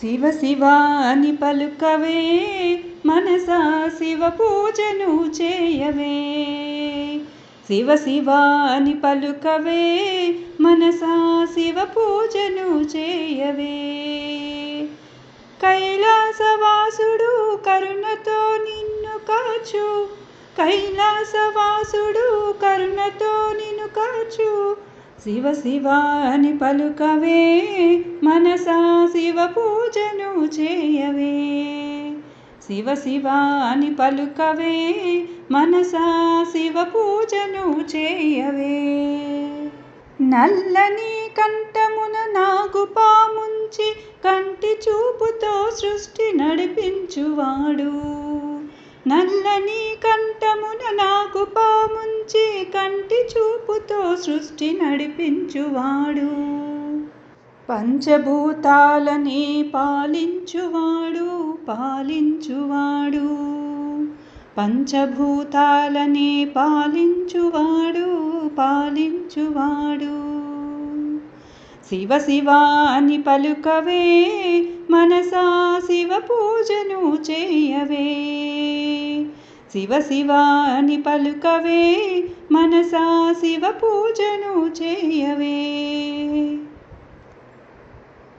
శివ శివ అని పలుకవే మనసా శివ పూజను చేయవే. శివ శివ అని పలుకవే మనసా శివ పూజను చేయవే. కైలాసవాసుడు కరుణతో నిన్ను కాచు కైలాసవాసుడు కరుణతో నిన్ను కాచు శివ శివ అని పలుకవే మనసా శివ పూజను చేయవే. శివ శివ అని పలుకవే మనసా శివ పూజను చేయవే. నల్లని కంఠమున నాగుపాముంచి కంటి చూపుతో సృష్టి నడిపించువాడు. నల్లని కంఠమున నాకు పాముంచి కంటి చూపుతో సృష్టి నడిపించువాడు. పంచభూతాలని పాలించువాడు పాలించువాడు. పంచభూతాలని పాలించువాడు పాలించువాడు. శివ శివ అని పలుకవే మనసా శివ పూజను చేయవే. శివ శివాని పలుకవే మనసా శివ పూజను చేయవే.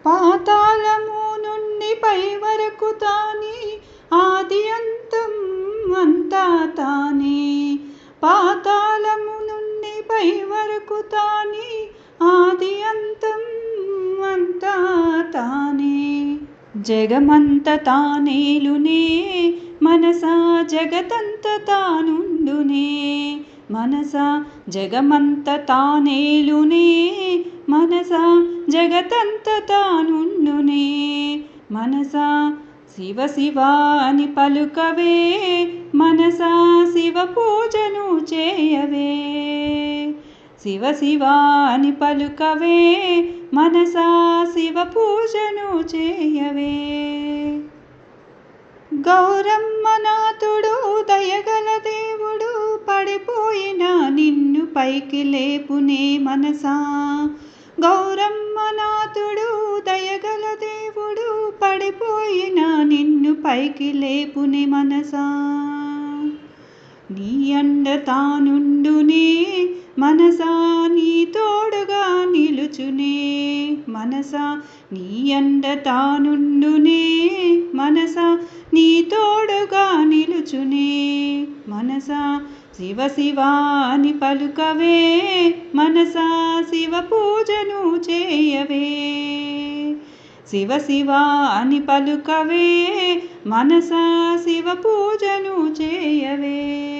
పాతాళము నుండి పై వరకు తానే ఆది అంతం అంతా తానే. పాతాళము నుండి పై వరకు తానే ఆది అంతం అంతా తానే. జగమంత తానేలునే మనసా జగతంత తానుండునే మనసా జగమంత తానేలునే మనసా జగతంత తానుండునే మనసా శివ శివ అని పలుకవే మనసా శివ పూజను చేయవే. శివ శివ అని పలుకవే మనసా శివ పూజను చేయవే. గౌరమ్మనాథుడు దయగల దేవుడు పడిపోయిన నిన్ను పైకి లేపునే మనసా. గౌరమ్మనాథుడు దయగల దేవుడు పడిపోయిన నిన్ను పైకి లేపునే మనసా. నీ అండ తానుండునే మనసా నీ తోడుగా నిలుచునే మనసా? నీ అండ తానుండునే. మనసా? నీ తోడుగా నిలుచునే. మనసా? శివ శివ అని పలుకవే. మనసా? శివ పూజను చేయవే. శివ శివ అని పలుకవే. మనసా? శివ పూజను చేయవే.